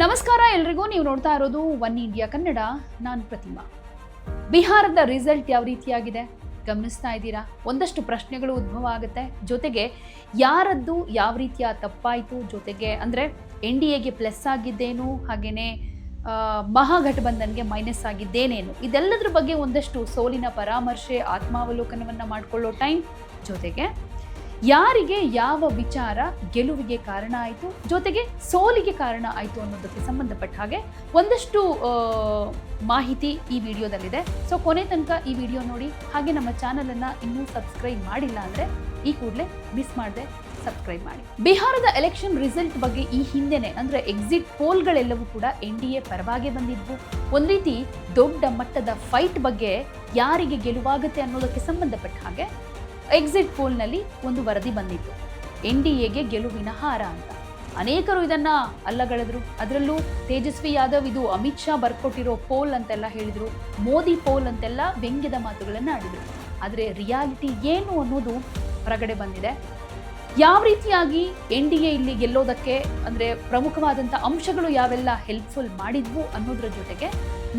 ನಮಸ್ಕಾರ, ಎಲ್ರಿಗೂ ನೀವು ನೋಡ್ತಾ ಇರೋದು ಒನ್ ಇಂಡಿಯಾ ಕನ್ನಡ. ನಾನು ಪ್ರತಿಮಾ. ಬಿಹಾರದ ರಿಸಲ್ಟ್ ಯಾವ ರೀತಿಯಾಗಿದೆ? ಗಮನಿಸ್ತಾ ಇದ್ದೀರಾ? ಒಂದಷ್ಟು ಪ್ರಶ್ನೆಗಳು ಉದ್ಭವ ಆಗುತ್ತೆ. ಜೊತೆಗೆ ಯಾರದ್ದು ಯಾವ ರೀತಿಯ ತಪ್ಪಾಯಿತು? ಜೊತೆಗೆ ಅಂದರೆ ಎನ್ ಡಿ ಎಗೆ ಪ್ಲಸ್ ಆಗಿದ್ದೇನು? ಹಾಗೆಯೇ ಮಹಾಗಠಬಂಧನ್ಗೆ ಮೈನಸ್ ಆಗಿದ್ದೇನೇನು? ಇದೆಲ್ಲದರ ಬಗ್ಗೆ ಒಂದಷ್ಟು ಸೋಲಿನ ಪರಾಮರ್ಶೆ, ಆತ್ಮಾವಲೋಕನವನ್ನು ಮಾಡಿಕೊಳ್ಳೋ ಟೈಮ್ ಜೊತೆಗೆ ಯಾರಿಗೆ ಯಾವ ವಿಚಾರ ಗೆಲುವಿಗೆ ಕಾರಣ ಆಯಿತು, ಜೊತೆಗೆ ಸೋಲಿಗೆ ಕಾರಣ ಆಯಿತು ಅನ್ನೋದಕ್ಕೆ ಸಂಬಂಧಪಟ್ಟ ಹಾಗೆ ಒಂದಷ್ಟು ಮಾಹಿತಿ ಈ ವಿಡಿಯೋದಲ್ಲಿದೆ. ಸೊ ಕೊನೆ ತನಕ ಈ ವಿಡಿಯೋ ನೋಡಿ. ಹಾಗೆ ನಮ್ಮ ಚಾನಲನ್ನು ಇನ್ನೂ ಸಬ್ಸ್ಕ್ರೈಬ್ ಮಾಡಿಲ್ಲ ಅಂದರೆ ಈ ಕೂಡಲೇ ಮಿಸ್ ಮಾಡದೆ ಸಬ್ಸ್ಕ್ರೈಬ್ ಮಾಡಿ. ಬಿಹಾರದ ಎಲೆಕ್ಷನ್ ರಿಸಲ್ಟ್ ಬಗ್ಗೆ ಈ ಹಿಂದೆನೆ, ಅಂದರೆ ಎಕ್ಸಿಟ್ ಪೋಲ್ಗಳೆಲ್ಲವೂ ಕೂಡ ಎನ್ ಡಿ ಎ ಪರವಾಗಿ ಬಂದಿದ್ವು. ಒಂದು ರೀತಿ ದೊಡ್ಡ ಮಟ್ಟದ ಫೈಟ್ ಬಗ್ಗೆ ಯಾರಿಗೆ ಗೆಲುವಾಗುತ್ತೆ ಅನ್ನೋದಕ್ಕೆ ಸಂಬಂಧಪಟ್ಟ ಹಾಗೆ ಎಕ್ಸಿಟ್ ಪೋಲ್ನಲ್ಲಿ ಒಂದು ವರದಿ ಬಂದಿತ್ತು. ಎನ್ ಡಿ ಎಗೆ ಗೆಲುವಿನ ಹಾರ ಅಂತ. ಅನೇಕರು ಇದನ್ನ ಅಲ್ಲಗಳೆದ್ರು. ಅದರಲ್ಲೂ ತೇಜಸ್ವಿ ಯಾದವ್, ಇದು ಅಮಿತ್ ಶಾ ಬರ್ಕೊಟ್ಟಿರೋ ಪೋಲ್ ಅಂತೆಲ್ಲ ಹೇಳಿದ್ರು. ಮೋದಿ ಪೋಲ್ ಅಂತೆಲ್ಲ ವ್ಯಂಗ್ಯದ ಮಾತುಗಳನ್ನು ಆಡಿದ್ರು. ಆದರೆ ರಿಯಾಲಿಟಿ ಏನು ಅನ್ನೋದು ಹೊರಗಡೆ ಬಂದಿದೆ. ಯಾವ ರೀತಿಯಾಗಿ ಎನ್ ಡಿ ಎ ಇಲ್ಲಿ ಗೆಲ್ಲೋದಕ್ಕೆ ಅಂದರೆ ಪ್ರಮುಖವಾದಂಥ ಅಂಶಗಳು ಯಾವೆಲ್ಲ ಹೆಲ್ಪ್ಫುಲ್ ಮಾಡಿದ್ವು ಅನ್ನೋದ್ರ ಜೊತೆಗೆ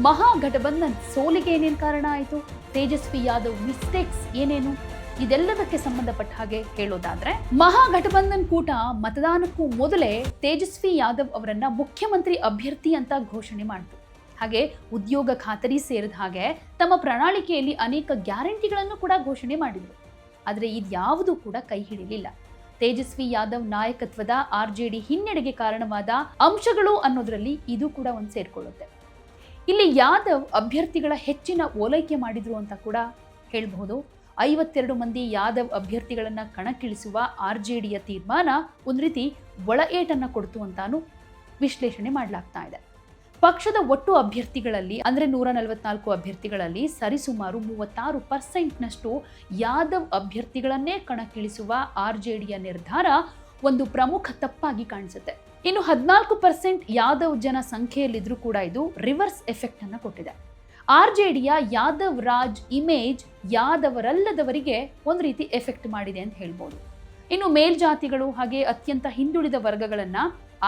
ಮಹಾಗಠಬಂಧನ್ ಸೋಲಿಗೆ ಏನೇನು ಕಾರಣ ಆಯಿತು? ತೇಜಸ್ವಿ ಯಾದವ್ ಮಿಸ್ಟೇಕ್ಸ್ ಏನೇನು? ಇದೆಲ್ಲದಕ್ಕೆ ಸಂಬಂಧಪಟ್ಟ ಹಾಗೆ ಹೇಳೋದಾದ್ರೆ ಮಹಾಗಠಬಂಧನ್ ಕೂಟ ಮತದಾನಕ್ಕೂ ಮೊದಲೇ ತೇಜಸ್ವಿ ಯಾದವ್ ಅವರನ್ನ ಮುಖ್ಯಮಂತ್ರಿ ಅಭ್ಯರ್ಥಿ ಅಂತ ಘೋಷಣೆ ಮಾಡಿತು. ಹಾಗೆ ಉದ್ಯೋಗ ಖಾತರಿ ಸೇರಿದ ಹಾಗೆ ತಮ್ಮ ಪ್ರಣಾಳಿಕೆಯಲ್ಲಿ ಅನೇಕ ಗ್ಯಾರಂಟಿಗಳನ್ನು ಕೂಡ ಘೋಷಣೆ ಮಾಡಿದರು. ಆದರೆ ಇದ್ಯಾವುದೂ ಕೂಡ ಕೈ ಹಿಡಿಯಲಿಲ್ಲ ತೇಜಸ್ವಿ ಯಾದವ್ ನಾಯಕತ್ವದ ಆರ್ ಜೆ ಡಿ ಹಿನ್ನಡೆಗೆ ಕಾರಣವಾದ ಅಂಶಗಳು ಅನ್ನೋದರಲ್ಲಿ ಇದು ಕೂಡ ಒಂದು ಸೇರ್ಕೊಳ್ಳುತ್ತೆ. ಇಲ್ಲಿ ಯಾದವ್ ಅಭ್ಯರ್ಥಿಗಳ ಹೆಚ್ಚಿನ ಓಲೈಕೆ ಮಾಡಿದ್ರು ಅಂತ ಕೂಡ ಹೇಳಬಹುದು. ಐವತ್ತೆರಡು ಮಂದಿ ಯಾದವ್ ಅಭ್ಯರ್ಥಿಗಳನ್ನು ಕಣಕ್ಕಿಳಿಸುವ ಆರ್ ಜೆ ಡಿಯ ತೀರ್ಮಾನ ಒಂದು ರೀತಿ ಒಳ ಏಟನ್ನು ಕೊಡ್ತು ಅಂತಾನು ವಿಶ್ಲೇಷಣೆ ಮಾಡಲಾಗ್ತಾ ಇದೆ. ಪಕ್ಷದ ಒಟ್ಟು ಅಭ್ಯರ್ಥಿಗಳಲ್ಲಿ, ಅಂದ್ರೆ ನೂರ ನಲವತ್ನಾಲ್ಕು ಅಭ್ಯರ್ಥಿಗಳಲ್ಲಿ ಸರಿಸುಮಾರು ಮೂವತ್ತಾರು ಪರ್ಸೆಂಟ್ನಷ್ಟು ಯಾದವ್ ಅಭ್ಯರ್ಥಿಗಳನ್ನೇ ಕಣಕ್ಕಿಳಿಸುವ ಆರ್ ಜೆ ಡಿಯ ನಿರ್ಧಾರ ಒಂದು ಪ್ರಮುಖ ತಪ್ಪಾಗಿ ಕಾಣಿಸುತ್ತೆ. ಇನ್ನು ಹದಿನಾಲ್ಕು ಪರ್ಸೆಂಟ್ ಯಾದವ್ ಜನ ಸಂಖ್ಯೆಯಲ್ಲಿದ್ರೂ ಕೂಡ ಇದು ರಿವರ್ಸ್ ಎಫೆಕ್ಟ್ ಅನ್ನ ಕೊಟ್ಟಿದೆ. ಆರ್ ಜೆ ಡಿಯ ಯಾದವ್ ರಾಜ್ ಇಮೇಜ್ ಯಾದವರಲ್ಲದವರಿಗೆ ಒಂದು ರೀತಿ ಎಫೆಕ್ಟ್ ಮಾಡಿದೆ ಅಂತ ಹೇಳ್ಬೋದು. ಇನ್ನು ಮೇಲ್ಜಾತಿಗಳು ಹಾಗೆ ಅತ್ಯಂತ ಹಿಂದುಳಿದ ವರ್ಗಗಳನ್ನ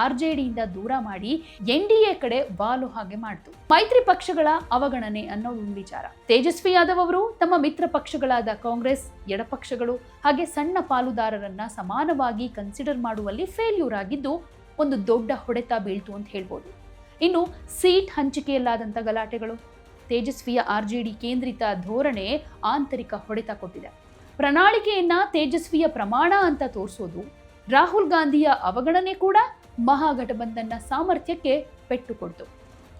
ಆರ್ ಜೆ ಡಿಯಿಂದ ದೂರ ಮಾಡಿ ಎನ್ ಡಿ ಎ ಕಡೆ ಬಾಲು ಹಾಗೆ ಮಾಡ್ತು. ಮೈತ್ರಿ ಪಕ್ಷಗಳ ಅವಗಣನೆ ಅನ್ನೋ ಒಂದು ವಿಚಾರ. ತೇಜಸ್ವಿ ಯಾದವ್ ಅವರು ತಮ್ಮ ಮಿತ್ರ ಪಕ್ಷಗಳಾದ ಕಾಂಗ್ರೆಸ್, ಎಡಪಕ್ಷಗಳು ಹಾಗೆ ಸಣ್ಣ ಪಾಲುದಾರರನ್ನ ಸಮಾನವಾಗಿ ಕನ್ಸಿಡರ್ ಮಾಡುವಲ್ಲಿ ಫೇಲ್ಯೂರ್ ಆಗಿದ್ದು ಒಂದು ದೊಡ್ಡ ಹೊಡೆತ ಬೀಳ್ತು ಅಂತ ಹೇಳ್ಬೋದು. ಇನ್ನು ಸೀಟ್ ಹಂಚಿಕೆಯಲ್ಲಾದಂಥ ಗಲಾಟೆಗಳು ತೇಜಸ್ವಿಯ ಆರ್ಜೆಡಿ ಕೇಂದ್ರಿತ ಧೋರಣೆ ಆಂತರಿಕ ಹೊಡೆತ ಕೊಟ್ಟಿದೆ. ಪ್ರಣಾಳಿಕೆಯನ್ನ ತೇಜಸ್ವಿಯ ಪ್ರಮಾಣ ಅಂತ ತೋರಿಸೋದು ರಾಹುಲ್ ಗಾಂಧಿಯ ಅವಗಣನೆ ಕೂಡ ಮಹಾಗಠಬಂಧನ್ನ ಸಾಮರ್ಥ್ಯಕ್ಕೆ ಪೆಟ್ಟು ಕೊಡ್ತು.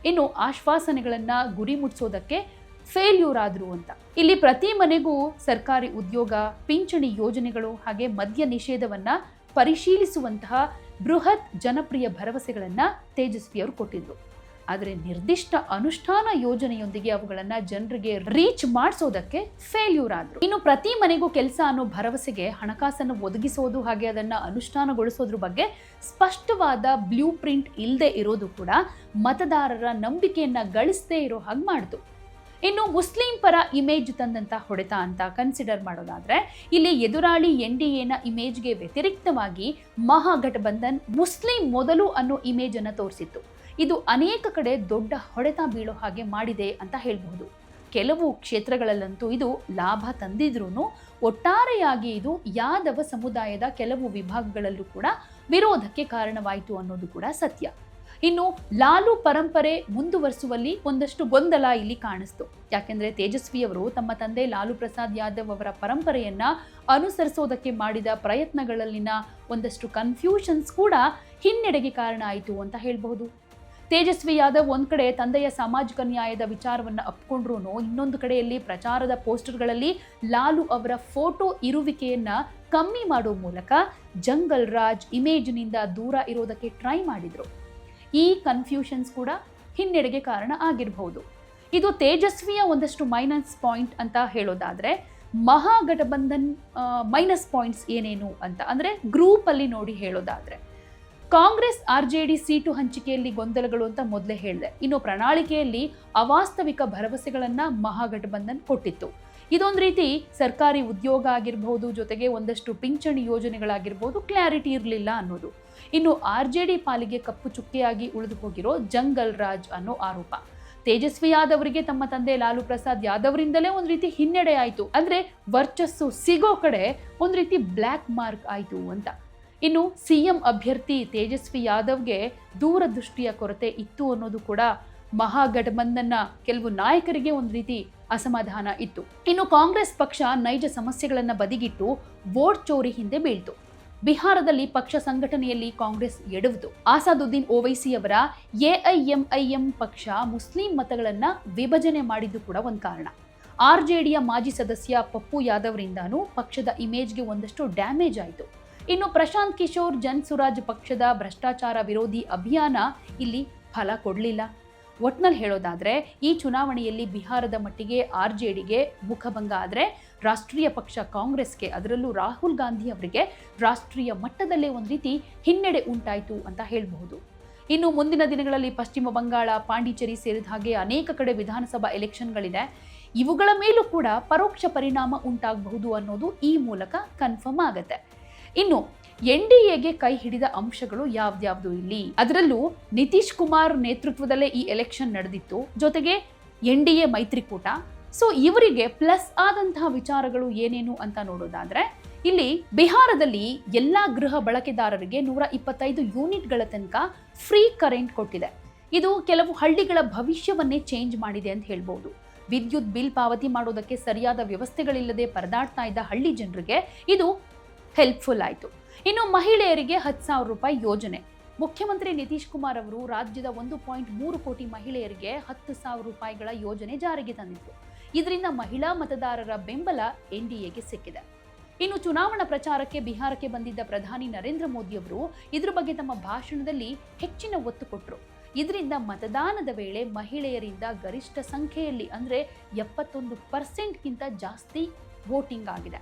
ಇನ್ನು ಆಶ್ವಾಸನೆಗಳನ್ನ ಗುರಿ ಮುಟ್ಸೋದಕ್ಕೆ ಫೇಲ್ಯೂರ್ ಆದ್ರು ಅಂತ. ಇಲ್ಲಿ ಪ್ರತಿ ಮನೆಗೂ ಸರ್ಕಾರಿ ಉದ್ಯೋಗ, ಪಿಂಚಣಿ ಯೋಜನೆಗಳು ಹಾಗೆ ಮದ್ಯ ನಿಷೇಧವನ್ನ ಪರಿಶೀಲಿಸುವಂತಹ ಬೃಹತ್ ಜನಪ್ರಿಯ ಭರವಸೆಗಳನ್ನ ತೇಜಸ್ವಿಯವರು ಕೊಟ್ಟಿದ್ರು. ಆದರೆ ನಿರ್ದಿಷ್ಟ ಅನುಷ್ಠಾನ ಯೋಜನೆಯೊಂದಿಗೆ ಅವುಗಳನ್ನ ಜನರಿಗೆ ರೀಚ್ ಮಾಡಿಸೋದಕ್ಕೆ ಫೇಲ್ಯೂರ್ ಆದ್ರು. ಇನ್ನು ಪ್ರತಿ ಮನೆಗೂ ಕೆಲಸ ಅನ್ನೋ ಭರವಸೆಗೆ ಹಣಕಾಸನ್ನು ಒದಗಿಸೋದು ಹಾಗೆ ಅದನ್ನ ಅನುಷ್ಠಾನಗೊಳಿಸೋದ್ರ ಬಗ್ಗೆ ಸ್ಪಷ್ಟವಾದ ಬ್ಲೂ ಪ್ರಿಂಟ್ ಇಲ್ಲದೆ ಇರೋದು ಕೂಡ ಮತದಾರರ ನಂಬಿಕೆಯನ್ನ ಗಳಿಸದೇ ಇರೋ ಹಾಗೆ ಮಾಡಿತು ಇನ್ನು ಮುಸ್ಲಿಂ ಪರ ಇಮೇಜ್ ತಂದಂತ ಹೊಡೆತ ಅಂತ ಕನ್ಸಿಡರ್ ಮಾಡೋದಾದ್ರೆ ಇಲ್ಲಿ ಎದುರಾಳಿ ಎನ್ ಡಿ ಎನ ಇಮೇಜ್ಗೆ ವ್ಯತಿರಿಕ್ತವಾಗಿ ಮಹಾಗಠಬಂಧನ್ ಮುಸ್ಲಿಂ ಮೊದಲು ಅನ್ನೋ ಇಮೇಜ್ ಅನ್ನ ತೋರಿಸಿತ್ತು. ಇದು ಅನೇಕ ಕಡೆ ದೊಡ್ಡ ಹೊಡೆತ ಬೀಳೋ ಹಾಗೆ ಮಾಡಿದೆ ಅಂತ ಹೇಳಬಹುದು. ಕೆಲವು ಕ್ಷೇತ್ರಗಳಲ್ಲಂತೂ ಇದು ಲಾಭ ತಂದಿದ್ರೂ ಒಟ್ಟಾರೆಯಾಗಿ ಇದು ಯಾದವ ಸಮುದಾಯದ ಕೆಲವು ವಿಭಾಗಗಳಲ್ಲೂ ಕೂಡ ವಿರೋಧಕ್ಕೆ ಕಾರಣವಾಯಿತು ಅನ್ನೋದು ಕೂಡ ಸತ್ಯ. ಇನ್ನು ಲಾಲು ಪರಂಪರೆ ಮುಂದುವರಿಸುವಲ್ಲಿ ಒಂದಷ್ಟು ಗೊಂದಲ ಇಲ್ಲಿ ಕಾಣಿಸ್ತು. ಯಾಕೆಂದ್ರೆ ತೇಜಸ್ವಿಯವರು ತಮ್ಮ ತಂದೆ ಲಾಲು ಪ್ರಸಾದ್ ಯಾದವ್ ಅವರ ಪರಂಪರೆಯನ್ನ ಅನುಸರಿಸೋದಕ್ಕೆ ಮಾಡಿದ ಪ್ರಯತ್ನಗಳಲ್ಲಿನ ಒಂದಷ್ಟು ಕನ್ಫ್ಯೂಷನ್ಸ್ ಕೂಡ ಹಿನ್ನಡೆಗೆ ಕಾರಣ ಆಯಿತು ಅಂತ ಹೇಳಬಹುದು. ತೇಜಸ್ವಿ ಯಾದವ್ ಒಂದ್ ಕಡೆ ತಂದೆಯ ಸಾಮಾಜಿಕ ನ್ಯಾಯದ ವಿಚಾರವನ್ನ ಅಪ್ಕೊಂಡ್ರು ಇನ್ನೊಂದು ಕಡೆಯಲ್ಲಿ ಪ್ರಚಾರದ ಪೋಸ್ಟರ್ಗಳಲ್ಲಿ ಲಾಲು ಅವರ ಫೋಟೋ ಇರುವಿಕೆಯನ್ನು ಕಮ್ಮಿ ಮಾಡೋ ಮೂಲಕ ಜಂಗಲ್ ರಾಜ್ ಇಮೇಜ್ನಿಂದ ದೂರ ಇರೋದಕ್ಕೆ ಟ್ರೈ ಮಾಡಿದ್ರು. ಈ ಕನ್ಫ್ಯೂಷನ್ಸ್ ಕೂಡ ಹಿನ್ನಡೆಗೆ ಕಾರಣ ಆಗಿರಬಹುದು. ಇದು ತೇಜಸ್ವಿಯ ಒಂದಷ್ಟು ಮೈನಸ್ ಪಾಯಿಂಟ್ ಅಂತ ಹೇಳೋದಾದ್ರೆ, ಮಹಾಗಠಬಂಧನ್ ಮೈನಸ್ ಪಾಯಿಂಟ್ಸ್ ಏನೇನು ಅಂತ, ಅಂದ್ರೆ ಗ್ರೂಪ್ ಅಲ್ಲಿ ನೋಡಿ ಹೇಳೋದಾದ್ರೆ. Congress R J D seat ಹಂಚಿಕೆಯಲ್ಲಿ ಗೊಂದಲಗಳು ಅಂತ ಮೊದಲೇ ಹೇಳಿದೆ. ಇನ್ನು ಪ್ರಣಾಳಿಕೆಯಲ್ಲಿ ಅವಾಸ್ತವಿಕ ಭರವಸೆಗಳನ್ನ ಮಹಾಗಠಬಂಧನ್ ಕೊಟ್ಟಿತ್ತು. ಇದೊಂದು ರೀತಿ ಸರ್ಕಾರಿ ಉದ್ಯೋಗ ಆಗಿರ್ಬೋದು, ಜೊತೆಗೆ ಒಂದಷ್ಟು ಪಿಂಚಣಿ ಯೋಜನೆಗಳಾಗಿರ್ಬೋದು, ಕ್ಲಾರಿಟಿ ಇರಲಿಲ್ಲ ಅನ್ನೋದು. ಇನ್ನು ಆರ್ ಪಾಲಿಗೆ ಕಪ್ಪು ಚುಕ್ಕೆಯಾಗಿ ಉಳಿದು ಹೋಗಿರೋ ಜಂಗಲ್ ರಾಜ್ ಅನ್ನೋ ಆರೋಪ. ತೇಜಸ್ವಿ ಯಾದವ್ರಿಗೆ ತಮ್ಮ ತಂದೆ ಲಾಲು ಪ್ರಸಾದ್ ಯಾದವ್ರಿಂದಲೇ ಒಂದು ರೀತಿ ಹಿನ್ನಡೆ ಆಯಿತು. ಅಂದರೆ ವರ್ಚಸ್ಸು ಸಿಗೋ ಕಡೆ ಒಂದು ರೀತಿ ಬ್ಲ್ಯಾಕ್ ಮಾರ್ಕ್ ಆಯಿತು ಅಂತ. ಇನ್ನು ಸಿಎಂ ಅಭ್ಯರ್ಥಿ ತೇಜಸ್ವಿ ಯಾದವ್ಗೆ ದೂರದೃಷ್ಟಿಯ ಕೊರತೆ ಇತ್ತು ಅನ್ನೋದು ಕೂಡ ಮಹಾಗಠಬಂಧನ್ನ ಕೆಲವು ನಾಯಕರಿಗೆ ಒಂದು ರೀತಿ ಅಸಮಾಧಾನ ಇತ್ತು. ಇನ್ನು ಕಾಂಗ್ರೆಸ್ ಪಕ್ಷ ನೈಜ ಸಮಸ್ಯೆಗಳನ್ನ ಬದಿಗಿಟ್ಟು ವೋಟ್ ಚೋರಿ ಹಿಂದೆ ಬೀಳ್ತು. ಬಿಹಾರದಲ್ಲಿ ಪಕ್ಷ ಸಂಘಟನೆಯಲ್ಲಿ ಕಾಂಗ್ರೆಸ್ ಎಡವಿತು ಆಸಾದುದ್ದೀನ್ ಓವೈಸಿಯವರ ಎಐಎಂಐಎಂ ಪಕ್ಷ ಮುಸ್ಲಿಂ ಮತಗಳನ್ನ ವಿಭಜನೆ ಮಾಡಿದ್ದು ಕೂಡ ಒಂದು ಕಾರಣ. ಆರ್ಜೆಡಿಯ ಮಾಜಿ ಸದಸ್ಯ ಪಪ್ಪು ಯಾದವ್ರಿಂದಾನೂ ಪಕ್ಷದ ಇಮೇಜ್ಗೆ ಒಂದಷ್ಟು ಡ್ಯಾಮೇಜ್ ಆಯಿತು. ಇನ್ನು ಪ್ರಶಾಂತ್ ಕಿಶೋರ್, ಜನ್ ಸುರಾಜ್ ಪಕ್ಷದ ಭ್ರಷ್ಟಾಚಾರ ವಿರೋಧಿ ಅಭಿಯಾನ ಇಲ್ಲಿ ಫಲ ಕೊಡಲಿಲ್ಲ. ಒಟ್ನಲ್ಲಿ ಹೇಳೋದಾದ್ರೆ, ಈ ಚುನಾವಣೆಯಲ್ಲಿ ಬಿಹಾರದ ಮಟ್ಟಿಗೆ ಆರ್ ಜೆ ಡಿಗೆ ಮುಖಭಂಗ ಆದರೆ ರಾಷ್ಟ್ರೀಯ ಪಕ್ಷ ಕಾಂಗ್ರೆಸ್ಗೆ, ಅದರಲ್ಲೂ ರಾಹುಲ್ ಗಾಂಧಿ ಅವರಿಗೆ ರಾಷ್ಟ್ರೀಯ ಮಟ್ಟದಲ್ಲೇ ಒಂದು ರೀತಿ ಹಿನ್ನಡೆ ಉಂಟಾಯಿತು ಅಂತ ಹೇಳಬಹುದು. ಇನ್ನು ಮುಂದಿನ ದಿನಗಳಲ್ಲಿ ಪಶ್ಚಿಮ ಬಂಗಾಳ, ಪಾಂಡಿಚೇರಿ ಸೇರಿದ ಹಾಗೆ ಅನೇಕ ಕಡೆ ವಿಧಾನಸಭಾ ಎಲೆಕ್ಷನ್ಗಳಿದೆ. ಇವುಗಳ ಮೇಲೂ ಕೂಡ ಪರೋಕ್ಷ ಪರಿಣಾಮ ಉಂಟಾಗಬಹುದು ಅನ್ನೋದು ಈ ಮೂಲಕ ಕನ್ಫರ್ಮ್ ಆಗತ್ತೆ. ಇನ್ನು ಎನ್ ಡಿ ಎಗೆ ಕೈ ಹಿಡಿದ ಅಂಶಗಳು ಯಾವ್ದ್ಯಾವ್ದು ಇಲ್ಲಿ? ಅದರಲ್ಲೂ ನಿತೀಶ್ ಕುಮಾರ್ ನೇತೃತ್ವದಲ್ಲೇ ಈ ಎಲೆಕ್ಷನ್ ನಡೆದಿತ್ತು. ಜೊತೆಗೆ ಎನ್ ಡಿ ಎ ಮೈತ್ರಿಕೂಟ. ಸೊ ಇವರಿಗೆ ಪ್ಲಸ್ ಆದಂತಹ ವಿಚಾರಗಳು ಏನೇನು ಅಂತ ನೋಡೋದಾದ್ರೆ, ಇಲ್ಲಿ ಬಿಹಾರದಲ್ಲಿ ಎಲ್ಲಾ ಗೃಹ ಬಳಕೆದಾರರಿಗೆ ನೂರ ಇಪ್ಪತ್ತೈದು ಯೂನಿಟ್ಗಳ ತನಕ ಫ್ರೀ ಕರೆಂಟ್ ಕೊಟ್ಟಿದೆ. ಇದು ಕೆಲವು ಹಳ್ಳಿಗಳ ಭವಿಷ್ಯವನ್ನೇ ಚೇಂಜ್ ಮಾಡಿದೆ ಅಂತ ಹೇಳ್ಬೋದು. ವಿದ್ಯುತ್ ಬಿಲ್ ಪಾವತಿ ಮಾಡೋದಕ್ಕೆ ಸರಿಯಾದ ವ್ಯವಸ್ಥೆಗಳಿಲ್ಲದೆ ಪರದಾಡ್ತಾ ಇದ್ದ ಹಳ್ಳಿ ಜನರಿಗೆ ಇದು ಹೆಲ್ಪ್ಫುಲ್ ಆಯಿತು. ಇನ್ನು ಮಹಿಳೆಯರಿಗೆ ಹತ್ತು ಸಾವಿರ ರೂಪಾಯಿ ಯೋಜನೆ. ಮುಖ್ಯಮಂತ್ರಿ ನಿತೀಶ್ ಕುಮಾರ್ ಅವರು ರಾಜ್ಯದ ಒಂದು ಪಾಯಿಂಟ್ ಮೂರು ಕೋಟಿ ಮಹಿಳೆಯರಿಗೆ ಹತ್ತು ಸಾವಿರ ರೂಪಾಯಿಗಳ ಯೋಜನೆ ಜಾರಿಗೆ ತಂದಿತ್ತು. ಇದರಿಂದ ಮಹಿಳಾ ಮತದಾರರ ಬೆಂಬಲ ಎನ್ ಡಿ ಎಗೆ ಸಿಕ್ಕಿದೆ. ಇನ್ನು ಚುನಾವಣಾ ಪ್ರಚಾರಕ್ಕೆ ಬಿಹಾರಕ್ಕೆ ಬಂದಿದ್ದ ಪ್ರಧಾನಿ ನರೇಂದ್ರ ಮೋದಿ ಅವರು ಇದರ ಬಗ್ಗೆ ತಮ್ಮ ಭಾಷಣದಲ್ಲಿ ಹೆಚ್ಚಿನ ಒತ್ತು ಕೊಟ್ಟರು ಇದರಿಂದ ಮತದಾನದ ವೇಳೆ ಮಹಿಳೆಯರಿಂದ ಗರಿಷ್ಠ ಸಂಖ್ಯೆಯಲ್ಲಿ ಅಂದರೆ ಎಪ್ಪತ್ತೊಂದು ಪರ್ಸೆಂಟ್ಗಿಂತ ಜಾಸ್ತಿ ವೋಟಿಂಗ್ ಆಗಿದೆ.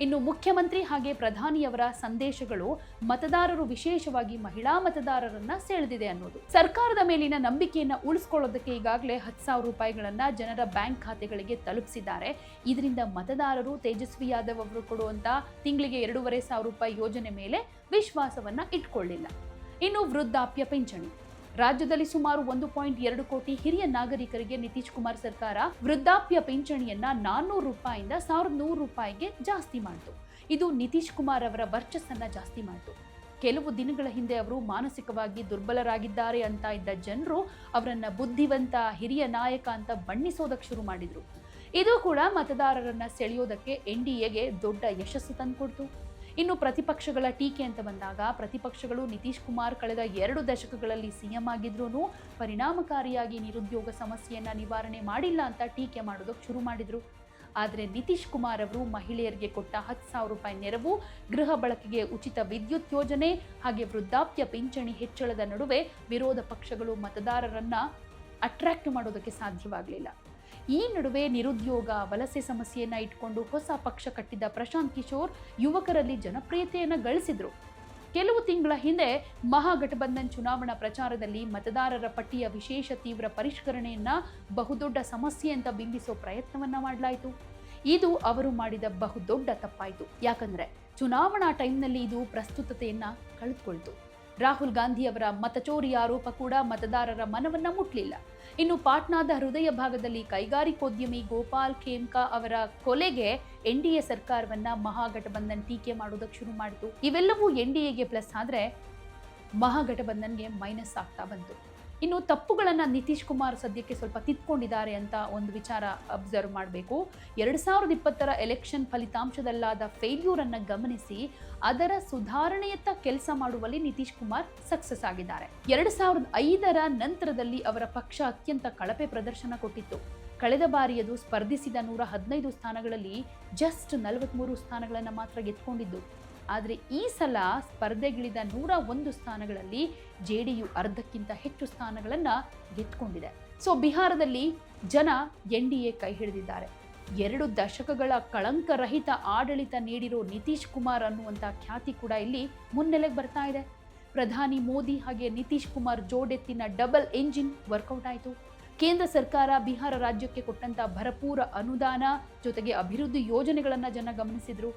ಇನ್ನು ಮುಖ್ಯಮಂತ್ರಿ ಹಾಗೆ ಪ್ರಧಾನಿಯವರ ಸಂದೇಶಗಳು ಮತದಾರರು ವಿಶೇಷವಾಗಿ ಮಹಿಳಾ ಮತದಾರರನ್ನ ಸೆಳೆದಿದೆ ಅನ್ನೋದು. ಸರ್ಕಾರದ ಮೇಲಿನ ನಂಬಿಕೆಯನ್ನ ಉಳಿಸ್ಕೊಳ್ಳೋದಕ್ಕೆ ಈಗಾಗಲೇ ಹತ್ತು ಸಾವಿರ ರೂಪಾಯಿಗಳನ್ನ ಜನರ ಬ್ಯಾಂಕ್ ಖಾತೆಗಳಿಗೆ ತಲುಪಿಸಿದ್ದಾರೆ. ಇದರಿಂದ ಮತದಾರರು ತೇಜಸ್ವಿ ಯಾದವ್ ಅವರು ಕೊಡುವಂತ ತಿಂಗಳಿಗೆ ಎರಡೂವರೆ ಸಾವಿರ ರೂಪಾಯಿ ಯೋಜನೆ ಮೇಲೆ ವಿಶ್ವಾಸವನ್ನ ಇಟ್ಕೊಳ್ಳಿಲ್ಲ. ಇನ್ನು ವೃದ್ಧಾಪ್ಯ ಪಿಂಚಣಿ. ರಾಜ್ಯದಲ್ಲಿ ಸುಮಾರು ಒಂದು ಪಾಯಿಂಟ್ ಎರಡು ಕೋಟಿ ಹಿರಿಯ ನಾಗರಿಕರಿಗೆ ನಿತೀಶ್ ಕುಮಾರ್ ಸರ್ಕಾರ ವೃದ್ಧಾಪ್ಯ ಪಿಂಚಣಿಯನ್ನ ನಾನ್ನೂರು ರೂಪಾಯಿಂದ ಸಾವಿರದ ನೂರು ರೂಪಾಯಿಗೆ ಜಾಸ್ತಿ ಮಾಡಿತು. ಇದು ನಿತೀಶ್ ಕುಮಾರ್ ಅವರ ವರ್ಚಸ್ಸನ್ನ ಜಾಸ್ತಿ ಮಾಡಿತು. ಕೆಲವು ದಿನಗಳ ಹಿಂದೆ ಅವರು ಮಾನಸಿಕವಾಗಿ ದುರ್ಬಲರಾಗಿದ್ದಾರೆ ಅಂತ ಇದ್ದ ಜನರು ಅವರನ್ನ ಬುದ್ಧಿವಂತ ಹಿರಿಯ ನಾಯಕ ಅಂತ ಬಣ್ಣಿಸೋದಕ್ಕೆ ಶುರು ಮಾಡಿದ್ರು. ಇದು ಕೂಡ ಮತದಾರರನ್ನ ಸೆಳೆಯೋದಕ್ಕೆ ಎನ್ ಡಿ ಎಗೆ ದೊಡ್ಡ ಯಶಸ್ಸು ತಂದುಕೊಡ್ತು. ಇನ್ನು ಪ್ರತಿಪಕ್ಷಗಳ ಟೀಕೆ ಅಂತ ಬಂದಾಗ ಪ್ರತಿಪಕ್ಷಗಳು ನಿತೀಶ್ ಕುಮಾರ್ ಕಳೆದ ಎರಡು ದಶಕಗಳಲ್ಲಿ ಸಿಎಂ ಆಗಿದ್ರೂ ಪರಿಣಾಮಕಾರಿಯಾಗಿ ನಿರುದ್ಯೋಗ ಸಮಸ್ಯೆಯನ್ನು ನಿವಾರಣೆ ಮಾಡಿಲ್ಲ ಅಂತ ಟೀಕೆ ಮಾಡೋದಕ್ಕೆ ಶುರು ಮಾಡಿದ್ರು. ಆದರೆ ನಿತೀಶ್ ಕುಮಾರ್ ಅವರು ಮಹಿಳೆಯರಿಗೆ ಕೊಟ್ಟ ಹತ್ತು ಸಾವಿರ ರೂಪಾಯಿ ನೆರವು, ಗೃಹ ಬಳಕೆಗೆ ಉಚಿತ ವಿದ್ಯುತ್ ಯೋಜನೆ, ಹಾಗೆ ವೃದ್ಧಾಪ್ಯ ಪಿಂಚಣಿ ಹೆಚ್ಚಳದ ನಡುವೆ ವಿರೋಧ ಪಕ್ಷಗಳು ಮತದಾರರನ್ನ ಅಟ್ರಾಕ್ಟ್ ಮಾಡೋದಕ್ಕೆ ಸಾಧ್ಯವಾಗಲಿಲ್ಲ. ಈ ನಡುವೆ ನಿರುದ್ಯೋಗ, ವಲಸೆ ಸಮಸ್ಯೆಯನ್ನ ಇಟ್ಕೊಂಡು ಹೊಸ ಪಕ್ಷ ಕಟ್ಟಿದ್ದ ಪ್ರಶಾಂತ್ ಕಿಶೋರ್ ಯುವಕರಲ್ಲಿ ಜನಪ್ರಿಯತೆಯನ್ನು ಗಳಿಸಿದ್ರು. ಕೆಲವು ತಿಂಗಳ ಹಿಂದೆ ಮಹಾಗಠಬಂಧನ್ ಚುನಾವಣಾ ಪ್ರಚಾರದಲ್ಲಿ ಮತದಾರರ ಪಟ್ಟಿಯ ವಿಶೇಷ ತೀವ್ರ ಪರಿಷ್ಕರಣೆಯನ್ನ ಬಹುದೊಡ್ಡ ಸಮಸ್ಯೆ ಅಂತ ಬಿಂಬಿಸೋ ಪ್ರಯತ್ನವನ್ನ ಮಾಡಲಾಯಿತು. ಇದು ಅವರು ಮಾಡಿದ ಬಹುದೊಡ್ಡ ತಪ್ಪಾಯಿತು. ಯಾಕಂದ್ರೆ ಚುನಾವಣಾ ಟೈಮ್ನಲ್ಲಿ ಇದು ಪ್ರಸ್ತುತತೆಯನ್ನ ಕಳೆದುಕೊಳ್ತು. ರಾಹುಲ್ ಗಾಂಧಿ ಅವರ ಮತಚೋರಿ ಆರೋಪ ಕೂಡ ಮತದಾರರ ಮನವನ್ನ ಮುಟ್ಲಿಲ್ಲ. ಇನ್ನು ಪಾಟ್ನಾದ ಹೃದಯ ಭಾಗದಲ್ಲಿ ಕೈಗಾರಿಕೋದ್ಯಮಿ ಗೋಪಾಲ್ ಖೇಮ್ಕಾ ಅವರ ಕೊಲೆಗೆ ಎನ್ ಡಿ ಎ ಸರ್ಕಾರವನ್ನ ಮಹಾಗಠಬಂಧನ್ ಟೀಕೆ ಮಾಡೋದಕ್ಕೆ ಶುರು ಮಾಡಿತು. ಇವೆಲ್ಲವೂ ಎನ್ ಡಿ ಎಗೆ ಪ್ಲಸ್ ಆದರೆ ಮಹಾಗಠಬಂಧನ್ಗೆ ಮೈನಸ್ ಆಗ್ತಾ ಬಂತು. ಇನ್ನು ತಪ್ಪುಗಳನ್ನು ನಿತೀಶ್ ಕುಮಾರ್ ಸದ್ಯಕ್ಕೆ ಸ್ವಲ್ಪ ತಿದ್ಕೊಂಡಿದ್ದಾರೆ ಅಂತ ಒಂದು ವಿಚಾರ ಅಬ್ಸರ್ವ್ ಮಾಡಬೇಕು. ಎರಡು ಸಾವಿರದ ಇಪ್ಪತ್ತರ ಎಲೆಕ್ಷನ್ ಫಲಿತಾಂಶದಲ್ಲಾದ ಫೇಲ್ಯೂರನ್ನು ಗಮನಿಸಿ ಅದರ ಸುಧಾರಣೆಯತ್ತ ಕೆಲಸ ಮಾಡುವಲ್ಲಿ ನಿತೀಶ್ ಕುಮಾರ್ ಸಕ್ಸಸ್ ಆಗಿದ್ದಾರೆ. ಎರಡು ಸಾವಿರದ ಐದರ ನಂತರದಲ್ಲಿ ಅವರ ಪಕ್ಷ ಅತ್ಯಂತ ಕಳಪೆ ಪ್ರದರ್ಶನ ಕೊಟ್ಟಿತ್ತು. ಕಳೆದ ಬಾರಿಯದು ಸ್ಪರ್ಧಿಸಿದ ನೂರ ಹದಿನೈದು ಸ್ಥಾನಗಳಲ್ಲಿ ಜಸ್ಟ್ ನಲವತ್ಮೂರು ಸ್ಥಾನಗಳನ್ನು ಮಾತ್ರ ಗೆದ್ಕೊಂಡಿದ್ದು. ಆದರೆ ಈ ಸಲ ಸ್ಪರ್ಧೆಗಿಳಿದ ನೂರ ಒಂದು ಸ್ಥಾನಗಳಲ್ಲಿ ಜೆ ಡಿ ಯು ಅರ್ಧಕ್ಕಿಂತ ಹೆಚ್ಚು ಸ್ಥಾನಗಳನ್ನು ಗೆದ್ದುಕೊಂಡಿದೆ ಸೊ ಬಿಹಾರದಲ್ಲಿ ಜನ ಎನ್ ಡಿ ಎ ಕೈ ಹಿಡಿದಿದ್ದಾರೆ. ಎರಡು ದಶಕಗಳ ಕಳಂಕರಹಿತ ಆಡಳಿತ ನೀಡಿರೋ ನಿತೀಶ್ ಕುಮಾರ್ ಅನ್ನುವಂಥ ಖ್ಯಾತಿ ಕೂಡ ಇಲ್ಲಿ ಮುನ್ನೆಲೆಗೆ ಬರ್ತಾ ಇದೆ. ಪ್ರಧಾನಿ ಮೋದಿ ಹಾಗೆ ನಿತೀಶ್ ಕುಮಾರ್ ಜೋಡೆತ್ತಿನ ಡಬಲ್ ಎಂಜಿನ್ ವರ್ಕೌಟ್ ಆಯಿತು. ಕೇಂದ್ರ ಸರ್ಕಾರ ಬಿಹಾರ ರಾಜ್ಯಕ್ಕೆ ಕೊಟ್ಟಂತ ಭರಪೂರ ಅನುದಾನ ಜೊತೆಗೆ ಅಭಿವೃದ್ಧಿ ಯೋಜನೆಗಳನ್ನು ಜನ ಗಮನಿಸಿದ್ರು.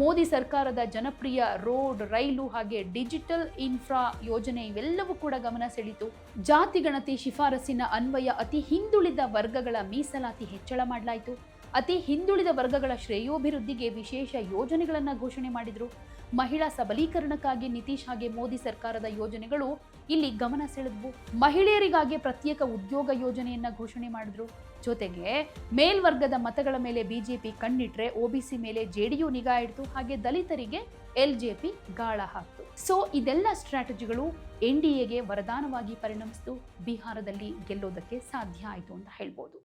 ಮೋದಿ ಸರ್ಕಾರದ ಜನಪ್ರಿಯ ರೋಡ್, ರೈಲು ಹಾಗೆ ಡಿಜಿಟಲ್ ಇನ್ಫ್ರಾ ಯೋಜನೆ ಇವೆಲ್ಲವೂ ಕೂಡ ಗಮನ ಸೆಳೀತು ಜಾತಿ ಗಣತಿ ಶಿಫಾರಸಿನ ಅನ್ವಯ ಅತಿ ಹಿಂದುಳಿದ ವರ್ಗಗಳ ಮೀಸಲಾತಿ ಹೆಚ್ಚಳ ಮಾಡಲಾಯಿತು. ಅತಿ ಹಿಂದುಳಿದ ವರ್ಗಗಳ ಶ್ರೇಯೋಭಿವೃದ್ಧಿಗೆ ವಿಶೇಷ ಯೋಜನೆಗಳನ್ನು ಘೋಷಣೆ ಮಾಡಿದ್ರು. ಮಹಿಳಾ ಸಬಲೀಕರಣಕ್ಕಾಗಿ ನಿತೀಶ್ ಹಾಗೆ ಮೋದಿ ಸರ್ಕಾರದ ಯೋಜನೆಗಳು ಇಲ್ಲಿ ಗಮನ ಸೆಳೆದ್ವು. ಮಹಿಳೆಯರಿಗಾಗಿ ಪ್ರತ್ಯೇಕ ಉದ್ಯೋಗ ಯೋಜನೆಯನ್ನ ಘೋಷಣೆ ಮಾಡಿದ್ರು. ಜೊತೆಗೆ ಮೇಲ್ವರ್ಗದ ಮತಗಳ ಮೇಲೆ ಬಿಜೆಪಿ ಕಣ್ಣಿಟ್ರೆ ಒಬಿಸಿ ಮೇಲೆ ಜೆಡಿಯು ನಿಗಾ ಇಡ್ತು. ಹಾಗೆ ದಲಿತರಿಗೆ ಎಲ್ಜೆಪಿ ಗಾಳ ಹಾಕ್ತು. ಸೊ, ಇದೆಲ್ಲ ಸ್ಟ್ರಾಟಜಿಗಳು ಎನ್ ಡಿ ಎಗೆ ವರದಾನವಾಗಿ ಪರಿಣಮಿಸಿತು. ಬಿಹಾರದಲ್ಲಿ ಗೆಲ್ಲೋದಕ್ಕೆ ಸಾಧ್ಯ ಆಯಿತು ಅಂತ ಹೇಳ್ಬೋದು.